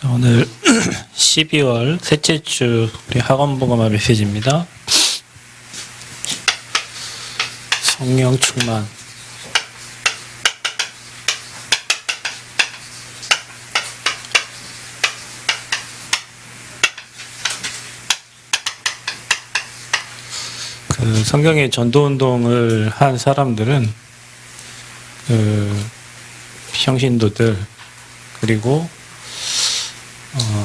자, 오늘 12월 셋째 주 우리 학원 보고마 메시지입니다. 성령 충만. 그 성경의 전도 운동을 한 사람들은 그 형신도들 그리고 어,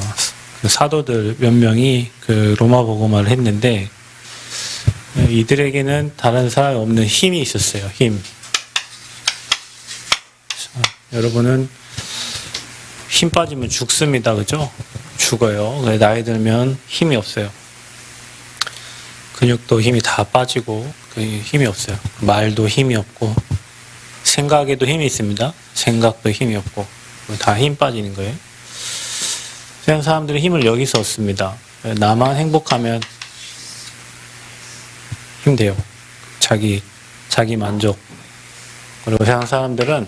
그 사도들 몇 명이 그 로마 복음화를 했는데 어, 이들에게는 다른 사람이 없는 힘이 있었어요. 힘. 자, 여러분은 힘 빠지면 죽습니다. 그죠? 죽어요. 나이 들면 힘이 없어요. 근육도 힘이 다 빠지고 그 힘이 없어요. 말도 힘이 없고 생각에도 힘이 있습니다. 생각도 힘이 없고 다 힘 빠지는 거예요. 세상 사람들이 힘을 여기서 얻습니다. 나만 행복하면 힘돼요. 자기 자기 만족. 그리고 세상 사람들은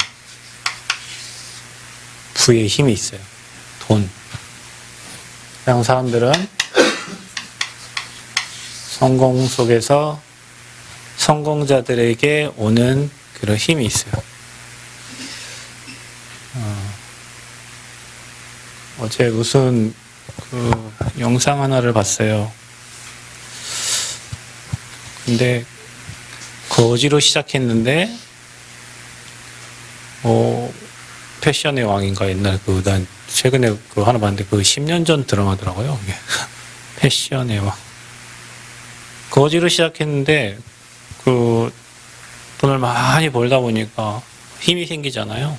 부의 힘이 있어요. 돈. 세상 사람들은 성공 속에서 성공자들에게 오는 그런 힘이 있어요. 어제 무슨 그 영상 하나를 봤어요. 근데 거지로 시작했는데 어 패션의 왕인가 옛날 그 난 최근에 그 하나 봤는데 그 10년 전 드라마더라고요. 패션의 왕. 거지로 시작했는데 그 돈을 많이 벌다 보니까 힘이 생기잖아요.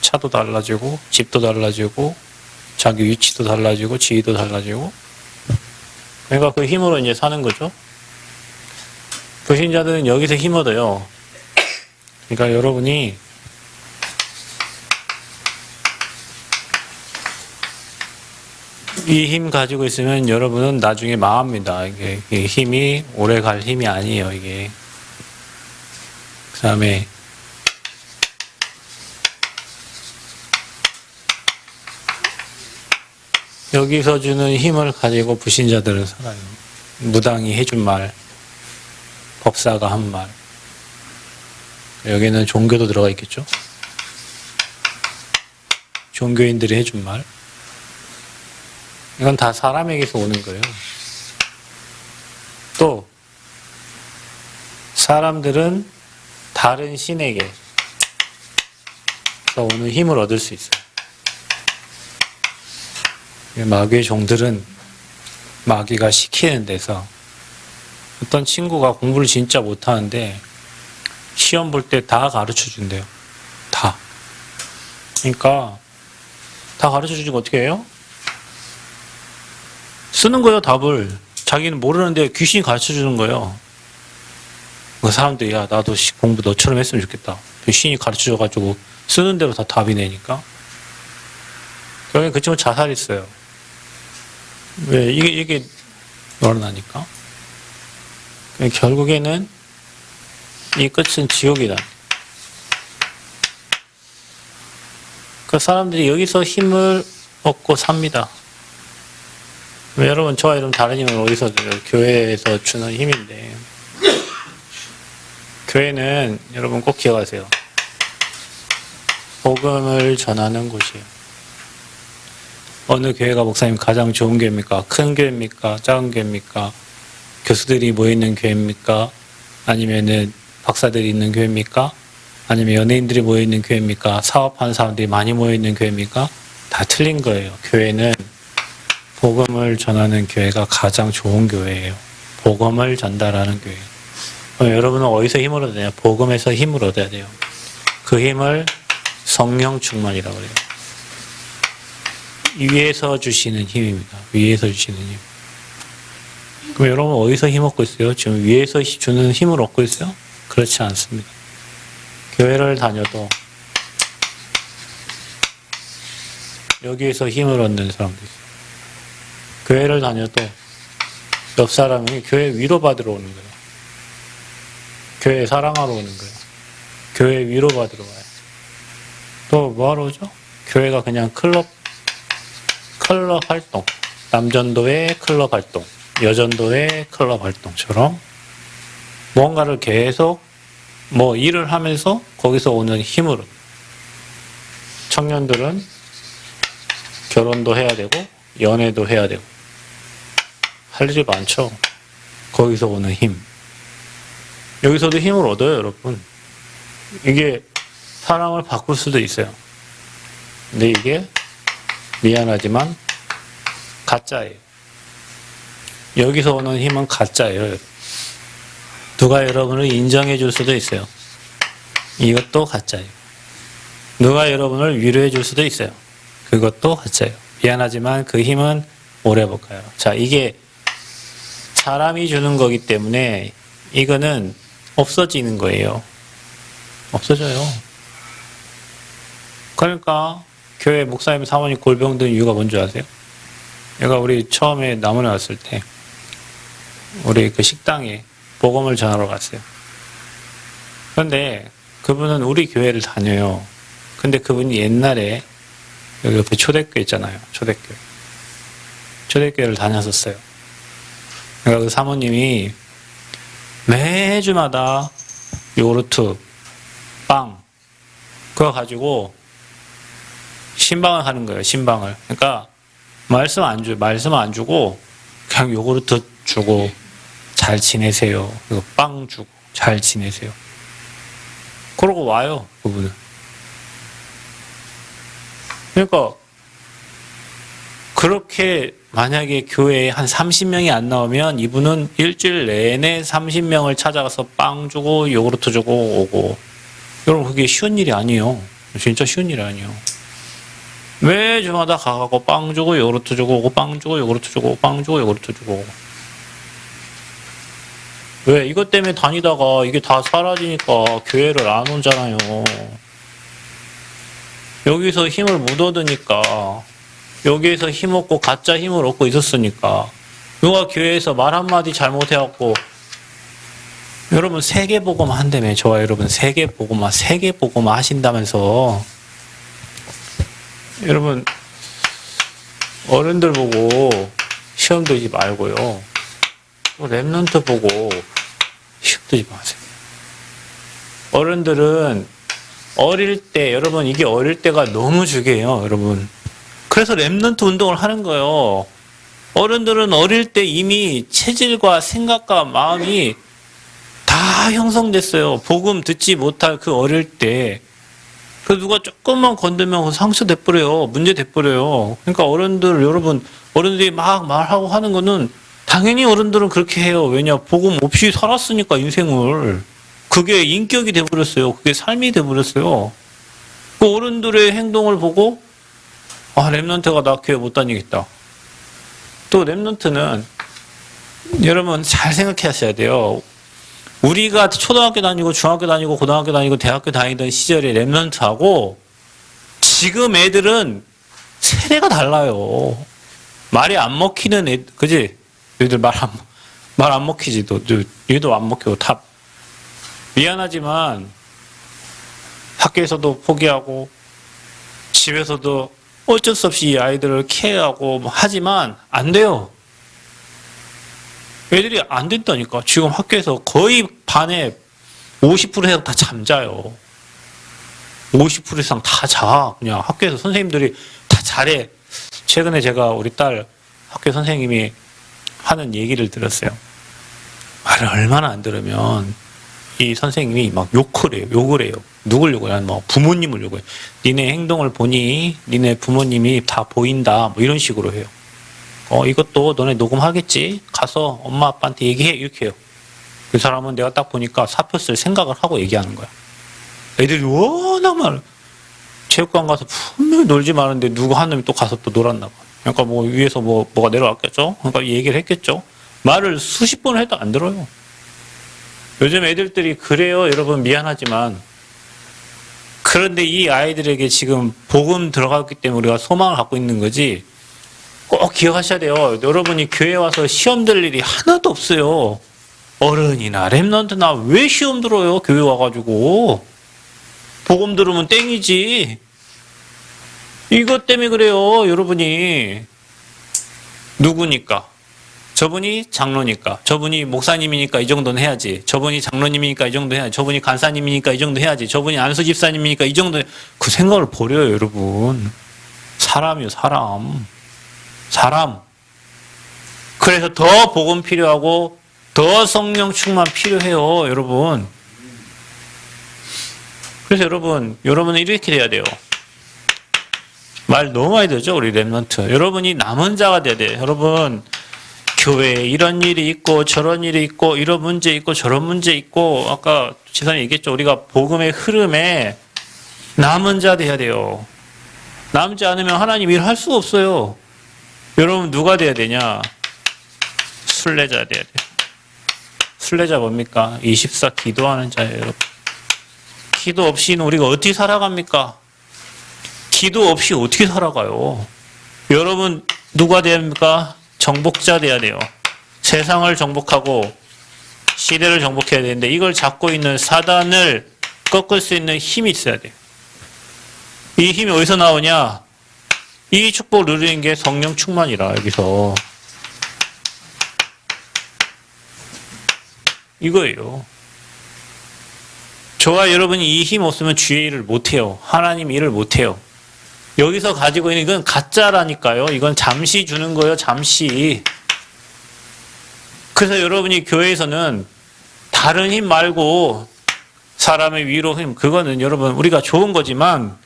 차도 달라지고 집도 달라지고 자기 위치도 달라지고 지위도 달라지고 그러니까 그 힘으로 이제 사는 거죠. 불신자들은 여기서 힘 얻어요. 그러니까 여러분이 이 힘 가지고 있으면 여러분은 나중에 망합니다. 이게, 이게 힘이 오래 갈 힘이 아니에요. 이게 그 다음에 여기서 주는 힘을 가지고 불신자들은 살아요. 무당이 해준 말, 법사가 한 말. 여기는 종교도 들어가 있겠죠? 종교인들이 해준 말. 이건 다 사람에게서 오는 거예요. 또, 사람들은 다른 신에게 오는 힘을 얻을 수 있어요. 마귀의 종들은 마귀가 시키는 데서 어떤 친구가 공부를 진짜 못하는데 시험 볼 때 다 가르쳐 준대요. 다. 그러니까 다 가르쳐 주니까 어떻게 해요? 쓰는 거예요, 답을. 자기는 모르는데 귀신이 가르쳐 주는 거예요. 그 사람들이 야 나도 공부 너처럼 했으면 좋겠다. 귀신이 가르쳐 줘가지고 쓰는 대로 다 답이 내니까. 결국에 그 친구 자살했어요. 왜 이게 이게 늘어나니까 결국에는 이 끝은 지옥이다. 그 사람들이 여기서 힘을 얻고 삽니다. 여러분 저와 여러분 다른 힘은 어디서 줘요? 교회에서 주는 힘인데 교회는 여러분 꼭 기억하세요. 복음을 전하는 곳이에요. 어느 교회가 목사님 가장 좋은 교회입니까? 큰 교회입니까? 작은 교회입니까? 교수들이 모여있는 교회입니까? 아니면은 박사들이 있는 교회입니까? 아니면 연예인들이 모여있는 교회입니까? 사업하는 사람들이 많이 모여있는 교회입니까? 다 틀린 거예요. 교회는 복음을 전하는 교회가 가장 좋은 교회예요. 복음을 전달하는 교회. 그럼 여러분은 어디서 힘을 얻어야 돼요? 복음에서 힘을 얻어야 돼요. 그 힘을 성령 충만이라고 그래요. 위에서 주시는 힘입니다. 위에서 주시는 힘. 그럼 여러분 어디서 힘 얻고 있어요? 지금 위에서 주는 힘을 얻고 있어요? 그렇지 않습니다. 교회를 다녀도 여기에서 힘을 얻는 사람도 있어요. 교회를 다녀도 옆 사람이 교회 위로받으러 오는 거예요. 교회 사랑하러 오는 거예요. 교회 위로받으러 와요. 또 뭐하러 오죠? 교회가 그냥 클럽 클럽 활동, 남전도의 클럽 활동, 여전도의 클럽 활동처럼 뭔가를 계속 뭐 일을 하면서 거기서 오는 힘으로 청년들은 결혼도 해야 되고 연애도 해야 되고 할 일이 많죠. 거기서 오는 힘. 여기서도 힘을 얻어요, 여러분. 이게 사람을 바꿀 수도 있어요. 근데 이게 미안하지만 가짜예요. 여기서 오는 힘은 가짜예요. 누가 여러분을 인정해 줄 수도 있어요. 이것도 가짜예요. 누가 여러분을 위로해 줄 수도 있어요. 그것도 가짜예요. 미안하지만 그 힘은 오래 못 가요. 자, 이게 사람이 주는 거기 때문에 이거는 없어지는 거예요. 없어져요. 그러니까 교회 목사님 사모님 골병 든 이유가 뭔지 아세요? 얘가 우리 처음에 나무에 왔을 때 우리 그 식당에 복음을 전하러 갔어요. 그런데 그분은 우리 교회를 다녀요. 근데 그분이 옛날에 여기 옆에 초대교회 있잖아요. 초대교회. 초대교회를 다녔었어요. 그러니까 그 사모님이 매주마다 요구르트, 빵, 그거 가지고 신방을 하는 거예요. 신방을. 그러니까 말씀 안 주, 말씀 안 주고 그냥 요구르트 주고 잘 지내세요. 그리고 빵 주고 잘 지내세요. 그러고 와요. 그분은. 그러니까 그렇게 만약에 교회에 한 30명이 안 나오면 이분은 일주일 내내 30명을 찾아가서 빵 주고 요구르트 주고 오고 여러분 그게 쉬운 일이 아니에요. 진짜 쉬운 일이 아니에요. 매주마다 가갖고 빵 주고 요구르트 주고 오고 빵 주고 요구르트 주고 오고 빵 주고 요구르트 주고. 왜 이것 때문에 다니다가 이게 다 사라지니까 교회를 안 오잖아요. 여기서 힘을 못 얻으니까 여기에서 힘 얻고 가짜 힘을 얻고 있었으니까 누가 교회에서 말 한마디 잘못해갖고 여러분 세계보고만 한다며 저와 여러분 세계보고만 세계보고만 하신다면서 여러분 어른들 보고 시험 들지 말고요 또 랩런트 보고 시험 들지 마세요 어른들은 어릴 때 여러분 이게 어릴 때가 너무 중요해요 여러분 그래서 랩런트 운동을 하는 거예요 어른들은 어릴 때 이미 체질과 생각과 마음이 다 형성됐어요. 복음 듣지 못할 그 어릴 때. 그 누가 조금만 건들면 상처 돼버려요. 문제 돼버려요. 그러니까 어른들, 여러분, 어른들이 막 말하고 하는 거는 당연히 어른들은 그렇게 해요. 왜냐, 복음 없이 살았으니까, 인생을. 그게 인격이 돼버렸어요. 그게 삶이 돼버렸어요. 그 어른들의 행동을 보고, 아, 랩런트가 나 교회 못 다니겠다. 또 랩런트는 여러분 잘 생각해 하셔야 돼요. 우리가 초등학교 다니고 중학교 다니고 고등학교 다니고 대학교 다니던 시절의 랩런트하고 지금 애들은 세대가 달라요. 말이 안 먹히는 애, 그지? 얘들 말 안, 말 안 먹히지, 또. 얘도 안 먹히고, 다. 미안하지만 학교에서도 포기하고 집에서도 어쩔 수 없이 이 아이들을 케어하고 뭐 하지만 안 돼요. 애들이 안 된다니까. 지금 학교에서 거의 반에 50% 이상 다 잠자요. 50% 이상 다 자. 그냥 학교에서 선생님들이 다 잘해. 최근에 제가 우리 딸 학교 선생님이 하는 얘기를 들었어요. 말을 얼마나 안 들으면 이 선생님이 막 욕을 해요. 욕을 해요. 누굴 욕을 해요? 뭐 부모님을 욕을 해요. 니네 행동을 보니 니네 부모님이 다 보인다. 뭐 이런 식으로 해요. 어, 이것도 너네 녹음하겠지? 가서 엄마 아빠한테 얘기해. 이렇게 해요. 그 사람은 내가 딱 보니까 사표 쓸 생각을 하고 얘기하는 거야. 애들이 워낙 많아. 체육관 가서 분명히 놀지 마는데 누구 한 놈이 또 가서 또 놀았나 봐. 그러니까 뭐 위에서 뭐, 뭐가 내려왔겠죠? 그러니까 얘기를 했겠죠? 말을 수십 번을 해도 안 들어요. 요즘 애들들이 그래요. 여러분 미안하지만. 그런데 이 아이들에게 지금 복음 들어갔기 때문에 우리가 소망을 갖고 있는 거지. 꼭 기억하셔야 돼요. 여러분이 교회 와서 시험 들 일이 하나도 없어요. 어른이나 랩런트나 왜 시험 들어요? 교회 와가지고. 복음 들으면 땡이지. 이것 때문에 그래요, 여러분이. 누구니까? 저분이 장로니까, 저분이 목사님이니까 이 정도는 해야지, 저분이 장로님이니까 이 정도 해야지, 저분이 간사님이니까 이 정도 해야지, 저분이 안수 집사님이니까 이 정도, 해- 그 생각을 버려요, 여러분. 사람이요, 사람. 사람. 그래서 더 복음 필요하고, 더 성령 충만 필요해요, 여러분. 그래서 여러분, 여러분은 이렇게 돼야 돼요. 말 너무 많이 들죠, 우리 랩런트. 여러분이 남은 자가 돼야 돼요. 여러분, 교회에 이런 일이 있고, 저런 일이 있고, 이런 문제 있고, 저런 문제 있고, 아까 지사님 얘기했죠. 우리가 복음의 흐름에 남은 자 돼야 돼요. 남지 않으면 하나님 일 할 수가 없어요. 여러분, 누가 돼야 되냐? 순례자 돼야 돼요. 순례자 뭡니까? 24 기도하는 자예요. 기도 없이는 우리가 어떻게 살아갑니까? 기도 없이 어떻게 살아가요? 여러분 누가 합니까? 정복자 돼야 돼요. 세상을 정복하고 시대를 정복해야 되는데 이걸 잡고 있는 사단을 꺾을 수 있는 힘이 있어야 돼요. 이 힘이 어디서 나오냐? 이 축복을 누리는 게 성령 충만이라 여기서 이거예요. 저와 여러분이 이 힘 없으면 주의 일을 못해요. 하나님 일을 못해요. 여기서 가지고 있는 이건 가짜라니까요. 이건 잠시 주는 거예요. 잠시. 그래서 여러분이 교회에서는 다른 힘 말고 사람의 위로 힘 그거는 여러분 우리가 좋은 거지만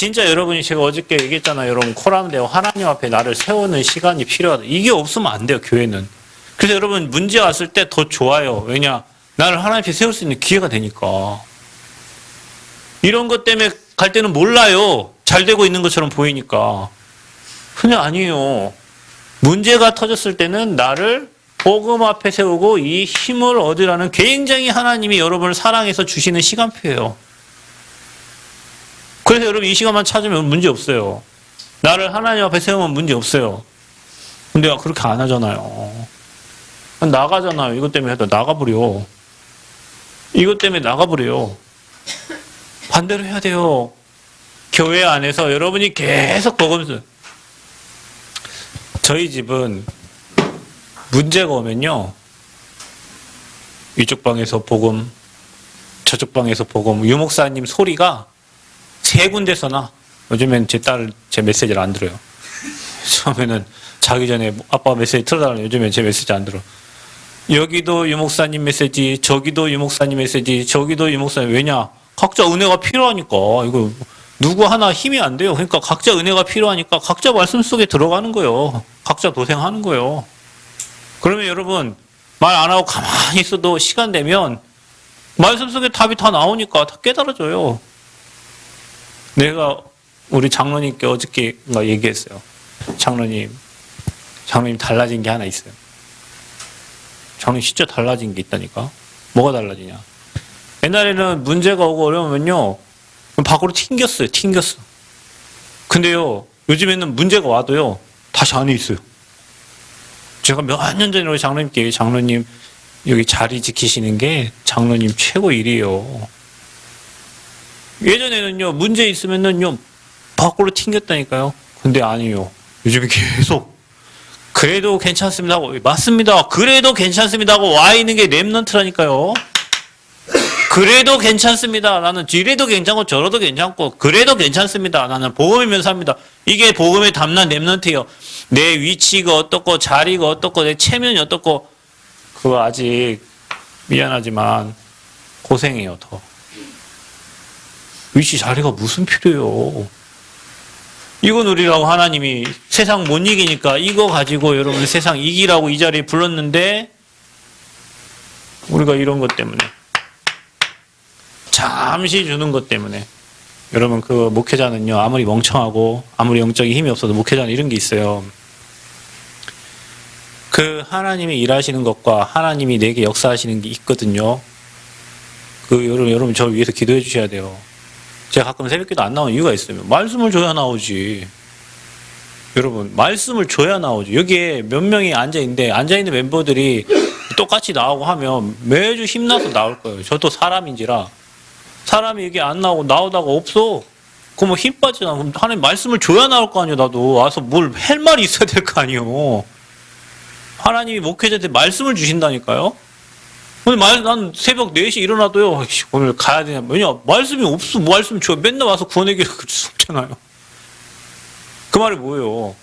진짜 여러분이 제가 어저께 얘기했잖아요. 여러분 코람데오 하나님 앞에 나를 세우는 시간이 필요하다. 이게 없으면 안 돼요. 교회는. 그래서 여러분 문제 왔을 때 더 좋아요. 왜냐? 나를 하나님 앞에 세울 수 있는 기회가 되니까. 이런 것 때문에 갈 때는 몰라요. 잘 되고 있는 것처럼 보이니까. 근데 아니에요. 문제가 터졌을 때는 나를 복음 앞에 세우고 이 힘을 얻으라는 굉장히 하나님이 여러분을 사랑해서 주시는 시간표예요. 그래서 여러분 이 시간만 찾으면 문제 없어요. 나를 하나님 앞에 세우면 문제 없어요. 근데 그렇게 안 하잖아요. 나가잖아요. 이것 때문에 해도 나가버려. 이것 때문에 나가버려요. 반대로 해야 돼요. 교회 안에서 여러분이 계속 복음 저희 집은 문제가 오면요. 이쪽 방에서 복음, 저쪽 방에서 복음, 유목사님 소리가 세 군데서 나. 요즘엔 제 딸 제 메시지를 안 들어요. 처음에는 자기 전에 아빠 메시지 틀어달라고 요즘엔 제 메시지 안 들어. 여기도 유목사님 메시지, 저기도 유목사님 메시지, 저기도 유목사님 왜냐? 각자 은혜가 필요하니까 이거 누구 하나 힘이 안 돼요. 그러니까 각자 은혜가 필요하니까 각자 말씀 속에 들어가는 거예요. 각자 도생하는 거예요. 그러면 여러분 말 안 하고 가만히 있어도 시간 되면 말씀 속에 답이 다 나오니까 다 깨달아져요. 내가 우리 장로님께 어저께가 얘기했어요. 장로님, 장로님 달라진 게 하나 있어요. 장로님 진짜 달라진 게 있다니까. 뭐가 달라지냐? 옛날에는 문제가 오고 어려우면요. 밖으로 튕겼어요. 튕겼어. 근데요. 요즘에는 문제가 와도요. 다시 안에 있어요. 제가 몇 년 전에 우리 장로님께 장로님 여기 자리 지키시는 게 장로님 최고 일이에요. 예전에는요. 문제 있으면은요. 밖으로 튕겼다니까요. 근데 아니에요. 요즘에 계속 그래도 괜찮습니다 하고 맞습니다. 그래도 괜찮습니다 하고 와 있는 게 랩런트라니까요. 그래도 괜찮습니다. 나는 이래도 괜찮고 저래도 괜찮고 그래도 괜찮습니다. 나는 복음이면 삽니다. 이게 복음에 담난 랩런트예요. 내 위치가 어떻고 자리가 어떻고 내 체면이 어떻고 그거 아직 미안하지만 고생해요 더. 위치 자리가 무슨 필요해요. 이거 누리라고 하나님이 세상 못 이기니까 이거 가지고 여러분 세상 이기라고 이 자리에 불렀는데 우리가 이런 것 때문에 잠시 주는 것 때문에 여러분 그 목회자는요 아무리 멍청하고 아무리 영적인 힘이 없어도 목회자는 이런 게 있어요. 그 하나님이 일하시는 것과 하나님이 내게 역사하시는 게 있거든요. 그 여러분 여러분 저를 위해서 기도해 주셔야 돼요. 제가 가끔 새벽기도 안 나오는 이유가 있어요. 말씀을 줘야 나오지. 여러분 말씀을 줘야 나오지. 여기에 몇 명이 앉아 있는데 앉아 있는 멤버들이 똑같이 나오고 하면 매주 힘나서 나올 거예요. 저도 사람인지라 사람이 여기 안 나오고 나오다가 없어. 그럼 뭐힘 빠지잖아. 그럼 하나님 말씀을 줘야 나올 거 아니에요, 나도. 와서 뭘 할 말이 있어야 될 거 아니에요. 하나님이 목회자한테 말씀을 주신다니까요. 오늘 말, 난 새벽 4시 일어나도요, 아이씨, 오늘 가야 되냐. 왜냐, 말씀이 없어. 뭐 말씀 줘. 맨날 와서 수 없잖아요. 그 말이 뭐예요?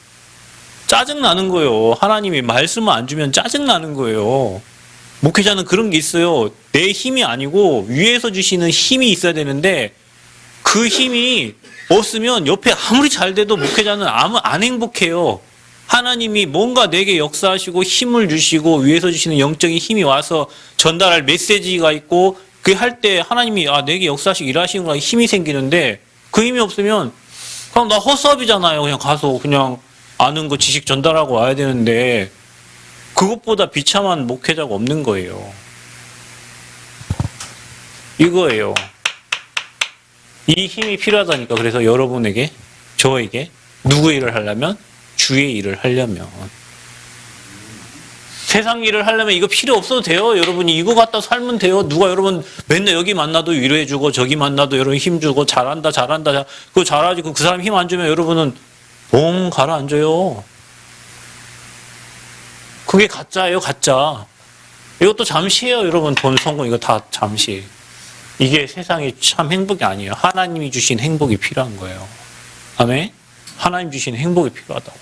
짜증나는 거예요. 하나님이 말씀을 안 주면 짜증나는 거예요. 목회자는 그런 게 있어요. 내 힘이 아니고 위에서 주시는 힘이 있어야 되는데 그 힘이 없으면 옆에 아무리 잘 돼도 목회자는 아무 안 행복해요. 하나님이 뭔가 내게 역사하시고 힘을 주시고 위에서 주시는 영적인 힘이 와서 전달할 메시지가 있고 그 할 때 하나님이 아 내게 역사하시고 일하시는구나 힘이 생기는데 그 힘이 없으면 그냥 나 허수아비잖아요. 그냥 가서 그냥 아는 거 지식 전달하고 와야 되는데 그것보다 비참한 목회자가 없는 거예요. 이거예요. 이 힘이 필요하다니까. 그래서 여러분에게, 저에게, 누구 일을 하려면? 주의 일을 하려면. 세상 일을 하려면 이거 필요 없어도 돼요. 여러분이 이거 갖다 살면 돼요. 누가 여러분 맨날 여기 만나도 위로해주고 저기 만나도 여러분 힘주고 잘한다 잘한다 잘- 그거 잘하지 그 사람 힘 안 주면 여러분은 봉 가라앉아요. 그게 가짜예요 가짜. 이것도 잠시예요 여러분 돈 성공 이거 다 잠시. 이게 세상이 참 행복이 아니에요. 하나님이 주신 행복이 필요한 거예요. 아멘? 하나님 주신 행복이 필요하다고.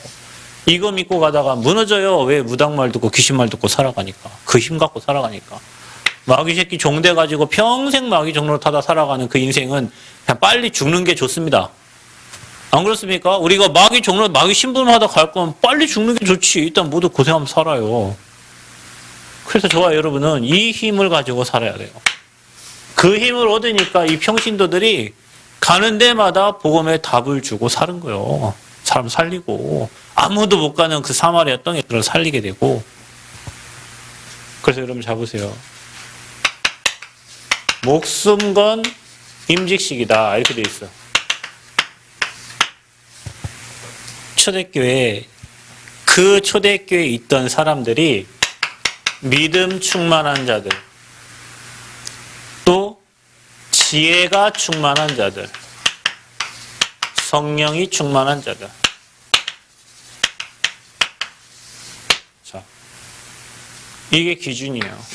이거 믿고 가다가 무너져요. 왜 무당말 듣고 귀신말 듣고 살아가니까. 그 힘 갖고 살아가니까. 마귀 새끼 종돼 가지고 평생 마귀 종로 타다 살아가는 그 인생은 그냥 빨리 죽는 게 좋습니다. 안 그렇습니까? 우리가 마귀 종로, 마귀 신분하다 갈 거면 빨리 죽는 게 좋지. 일단 모두 고생하면 살아요. 그래서 저와 여러분은 이 힘을 가지고 살아야 돼요. 그 힘을 얻으니까 이 평신도들이 가는 데마다 복음의 답을 주고 사는 거예요. 사람 살리고 아무도 못 가는 그 사마리아 땅에 들어 살리게 되고 그래서 여러분 잡으세요. 목숨 건 임직식이다 이렇게 돼 있어. 초대교회 그 초대교회에 있던 사람들이 믿음 충만한 자들 또 지혜가 충만한 자들, 성령이 충만한 자들. 자, 이게 기준이에요.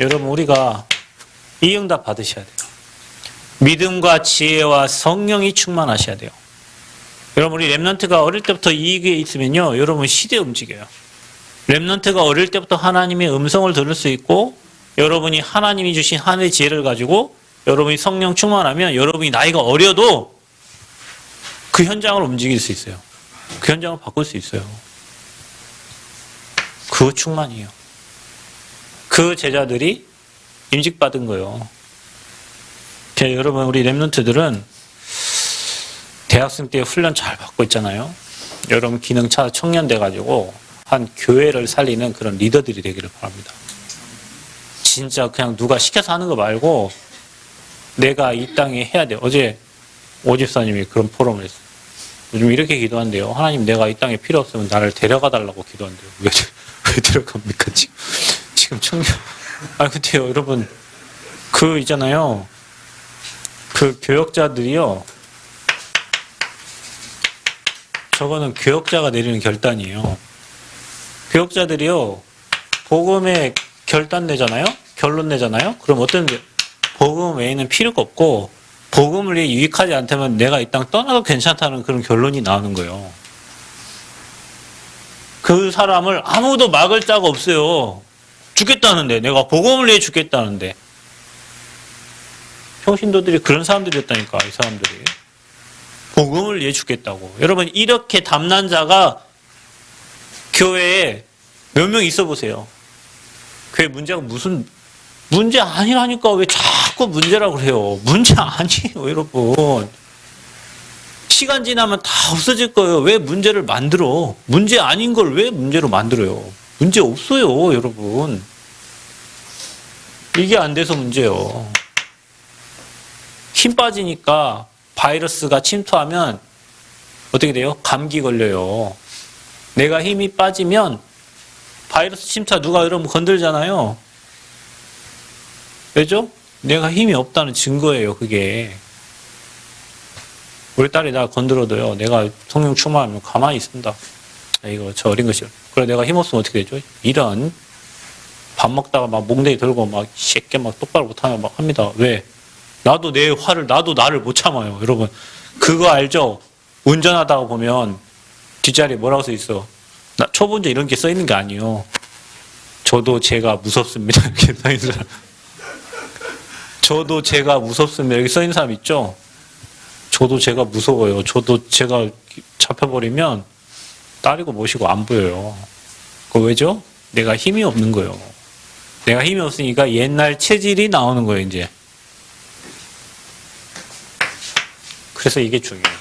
여러분, 우리가 이 응답 받으셔야 돼요. 믿음과 지혜와 성령이 충만하셔야 돼요. 여러분, 우리 랩런트가 어릴 때부터 이게 있으면요, 여러분 시대 움직여요. 랩런트가 어릴 때부터 하나님의 음성을 들을 수 있고, 여러분이 하나님이 주신 하늘의 지혜를 가지고 여러분이 성령 충만하면 여러분이 나이가 어려도 그 현장을 움직일 수 있어요. 그 현장을 바꿀 수 있어요. 그 충만이에요. 그 제자들이 임직받은 거예요. 자, 여러분 우리 랩런트들은 대학생 때 훈련 잘 받고 있잖아요. 여러분 기능차 청년 돼가지고 한 교회를 살리는 그런 리더들이 되기를 바랍니다. 진짜 그냥 누가 시켜서 하는 거 말고 내가 이 땅에 해야 돼. 어제 오집사님이 그런 포럼을 했어요. 요즘 이렇게 기도한대요. 하나님 내가 이 땅에 필요 없으면 나를 데려가 달라고 기도한대요. 왜, 왜 데려갑니까 지금? 지금 청년. 아 근데요 여러분 그 있잖아요. 그 교역자들이요. 저거는 교역자가 내리는 결단이에요. 교역자들이요. 복음의 결단 내잖아요? 결론 내잖아요? 그럼 어떤 게- 복음 외에는 필요가 없고 복음을 위해 유익하지 않다면 내가 이 땅 떠나도 괜찮다는 그런 결론이 나오는 거예요. 그 사람을 아무도 막을 자가 없어요. 죽겠다는데 내가 복음을 위해 죽겠다는데 평신도들이 그런 사람들이었다니까 이 사람들이 복음을 위해 죽겠다고. 여러분 이렇게 담난 자가 교회에 몇 명 있어 보세요. 그게 문제가 무슨 문제 아니라니까 왜 자 꾸 문제라고 그래요? 문제 아니에요, 여러분. 시간 지나면 다 없어질 거예요. 왜 문제를 만들어? 문제 아닌 걸 왜 문제로 만들어요? 문제 없어요, 여러분. 이게 안 돼서 문제예요. 힘 빠지니까 바이러스가 침투하면 어떻게 돼요? 감기 걸려요. 내가 힘이 빠지면 바이러스 침투 누가 여러분 건들잖아요. 왜죠? 내가 힘이 없다는 증거예요, 그게. 우리 딸이 나 건드려도요. 내가 성령 충만하면 가만히 있습니다. 아, 이거 저 어린 것이. 그래 내가 힘없으면 어떻게 되죠? 이런 밥 먹다가 막 몽둥이 들고 막 새끼 막 똑바로 못하면 막 합니다. 왜? 나도 내 화를 나도 나를 못 참아요, 여러분. 그거 알죠? 운전하다가 보면 뒷자리에 뭐라고 써 있어? 나 초보운전 이런 게 써 있는 게 아니에요. 저도 제가 무섭습니다. 이렇게 써 있는 사람. 저도 제가 무섭습니다. 여기 써 있는 사람 있죠? 저도 제가 무서워요. 저도 제가 잡혀버리면 딸이고 모시고 안 보여요. 그 왜죠? 내가 힘이 없는 거예요. 내가 힘이 없으니까 옛날 체질이 나오는 거예요, 이제. 그래서 이게 중요해요.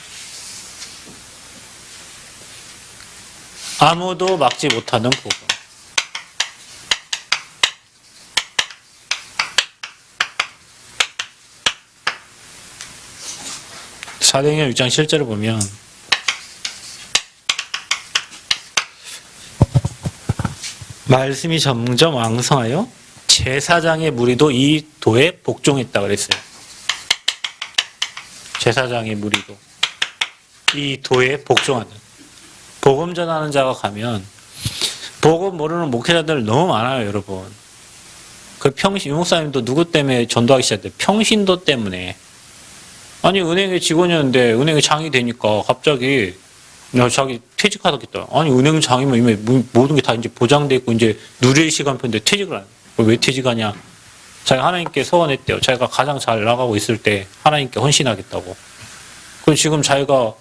아무도 막지 못하는 복음. 사도행전 6장 실제로 보면 말씀이 점점 왕성하여 제사장의 무리도 이 도에 복종했다 그랬어요. 제사장의 무리도 이 도에 복종하는 복음 전하는 자가 가면 복음 모르는 목회자들 너무 많아요, 여러분. 그 평신 유목사님도 누구 때문에 전도하기 시작했대? 평신도 때문에. 아니 은행의 직원이었는데 은행의 장이 되니까 갑자기 야 자기 퇴직하겠다. 아니 은행 장이면 이미 모- 모든 게 다 이제 보장돼 있고 이제 누릴 시간표인데 퇴직을 안. 해. 왜 퇴직하냐? 자기가 하나님께 서원했대요. 자기가 가장 잘 나가고 있을 때 하나님께 헌신하겠다고. 그럼 지금 자기가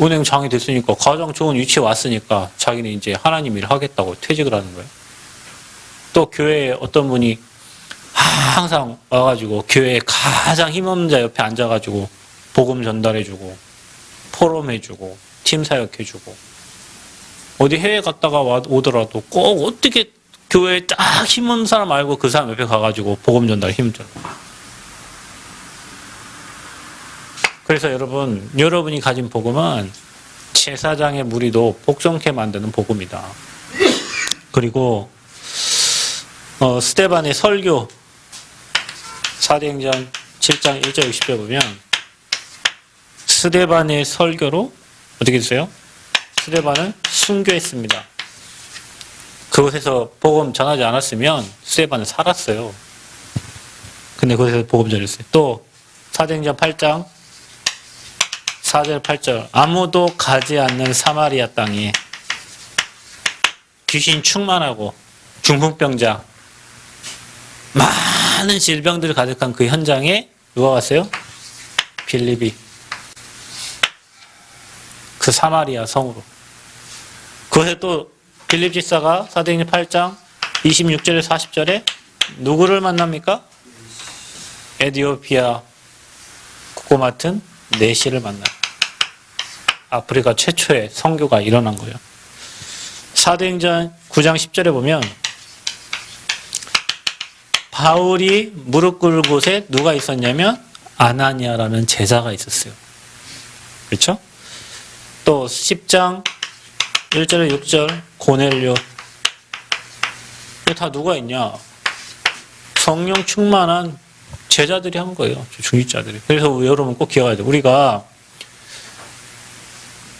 은행 장이 됐으니까 가장 좋은 위치에 왔으니까 자기는 이제 하나님 일을 하겠다고 퇴직을 하는 거예요. 또 교회에 어떤 분이 항상 와가지고 교회에 가장 힘없는 자 옆에 앉아가지고 복음 전달해주고 포럼해주고 팀 사역해주고 어디 해외 갔다가 와- 오더라도 꼭 어떻게 교회에 딱 힘없는 사람 알고 그 사람 옆에 가가지고 복음 전달 힘들어. 그래서 여러분 여러분이 가진 복음은 제사장의 무리도 복종케 만드는 복음이다. 그리고 어, 스테반의 설교 사도행전 7장 1절 60절 보면 스데반의 설교로 어떻게 됐어요? 스데반은 순교했습니다. 그곳에서 복음 전하지 않았으면 스데반은 살았어요. 근데 그곳에서 복음 전했어요. 또 사도행전 8장 4절 8절 아무도 가지 않는 사마리아 땅에 귀신 충만하고 중풍병자 많은 질병들이 가득한 그 현장에 누가 왔어요? 빌립이 그 사마리아 성으로 그것에 또 빌립 지사가 사도행전 8장 26절에 40절에 누구를 만납니까? 에디오피아 국고 맡은 네시를 만나요. 아프리카 최초의 성교가 일어난 거예요. 사도행전 9장 10절에 보면 바울이 무릎 꿇을 곳에 누가 있었냐면 아나니아라는 제자가 있었어요. 그렇죠? 또 10장 1절에 6절 고넬료 이거 다 누가 있냐? 성령 충만한 제자들이 한 거예요. 중직자들이. 그래서 여러분 꼭 기억해야 돼요. 우리가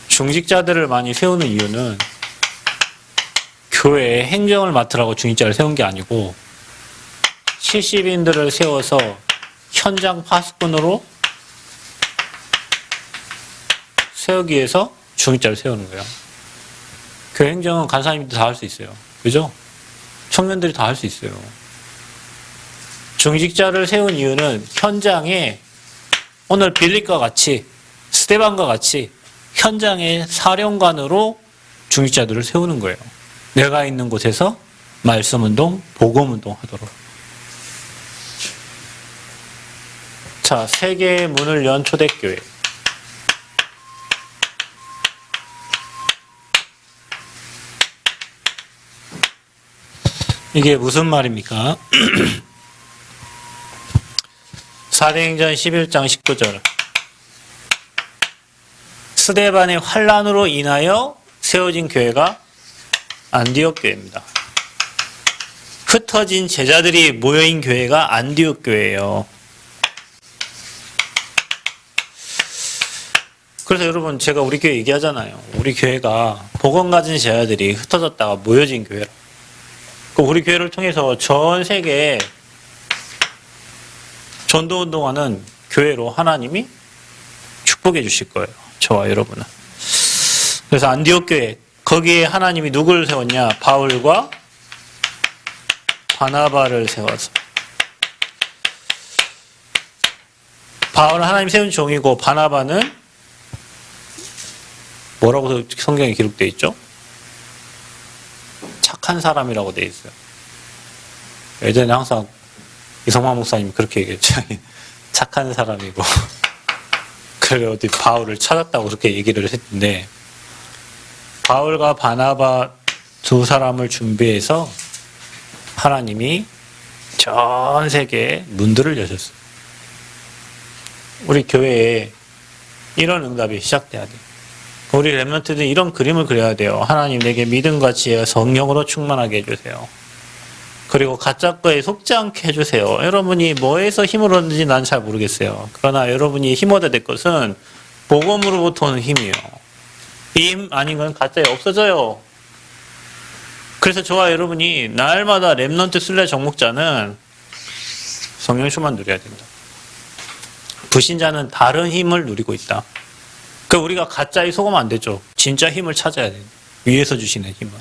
중직자들을 많이 세우는 이유는 교회에 행정을 맡으라고 중직자를 세운 게 아니고 70인들을 세워서 현장 파수꾼으로 세우기 위해서 중직자를 세우는 거예요. 교회 행정은 간사님들이 다할 수 있어요. 그죠? 청년들이 다 할 수 있어요. 중직자를 세운 이유는 현장에 오늘 빌립과 같이 스테반과 같이 현장의 사령관으로 중직자들을 세우는 거예요. 내가 있는 곳에서 말씀 운동, 복음 운동 하도록. 자, 세계의 문을 연 초대교회. 이게 무슨 말입니까? 사도행전 11장 19절. 스데반의 환란으로 인하여 세워진 교회가 안디옥 교회입니다. 흩어진 제자들이 모여인 교회가 안디옥 교회예요. 그래서 여러분 제가 우리 교회 얘기하잖아요. 우리 교회가 복음 가진 제자들이 흩어졌다가 모여진 교회라. 그 우리 교회를 통해서 전 세계에 전도 운동하는 교회로 하나님이 축복해 주실 거예요. 저와 여러분은. 그래서 안디옥 교회 거기에 하나님이 누구를 세웠냐? 바울과 바나바를 세워서 바울은 하나님 세운 종이고 바나바는 뭐라고 성경에 기록되어 있죠? 착한 사람이라고 되어 있어요. 예전에 항상 이성만 목사님 그렇게 얘기했죠. 착한 사람이고 그래 어디 바울을 찾았다고 그렇게 얘기를 했는데 바울과 바나바 두 사람을 준비해서 하나님이 전 세계에 문들을 여셨어요. 우리 교회에 이런 응답이 시작돼야 돼요. 우리 랩런트들이 이런 그림을 그려야 돼요. 하나님 내게 믿음과 지혜, 성령으로 충만하게 해주세요. 그리고 가짜 거에 속지 않게 해주세요. 여러분이 뭐에서 힘을 얻는지 난 잘 모르겠어요. 그러나 여러분이 힘 얻어야 될 것은 복음으로부터 오는 힘이에요. 이 힘 아닌 건 가짜에 없어져요. 그래서 저와 여러분이 날마다 랩런트 순례 정목자는 성령 충만 누려야 된다. 불신자는 다른 힘을 누리고 있다. 그 우리가 가짜에 속으면 안 되죠. 진짜 힘을 찾아야 돼요. 위에서 주시는 힘을.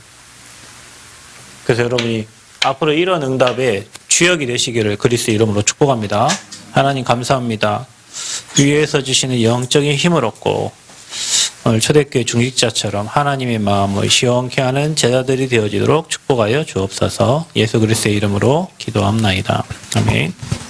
그래서 여러분이 앞으로 이런 응답에 주역이 되시기를 그리스 이름으로 축복합니다. 하나님 감사합니다. 위에서 주시는 영적인 힘을 얻고 오늘 초대교회 중직자처럼 하나님의 마음을 시원케 하는 제자들이 되어지도록 축복하여 주옵소서 예수 그리스도의 이름으로 기도합나이다. 아멘.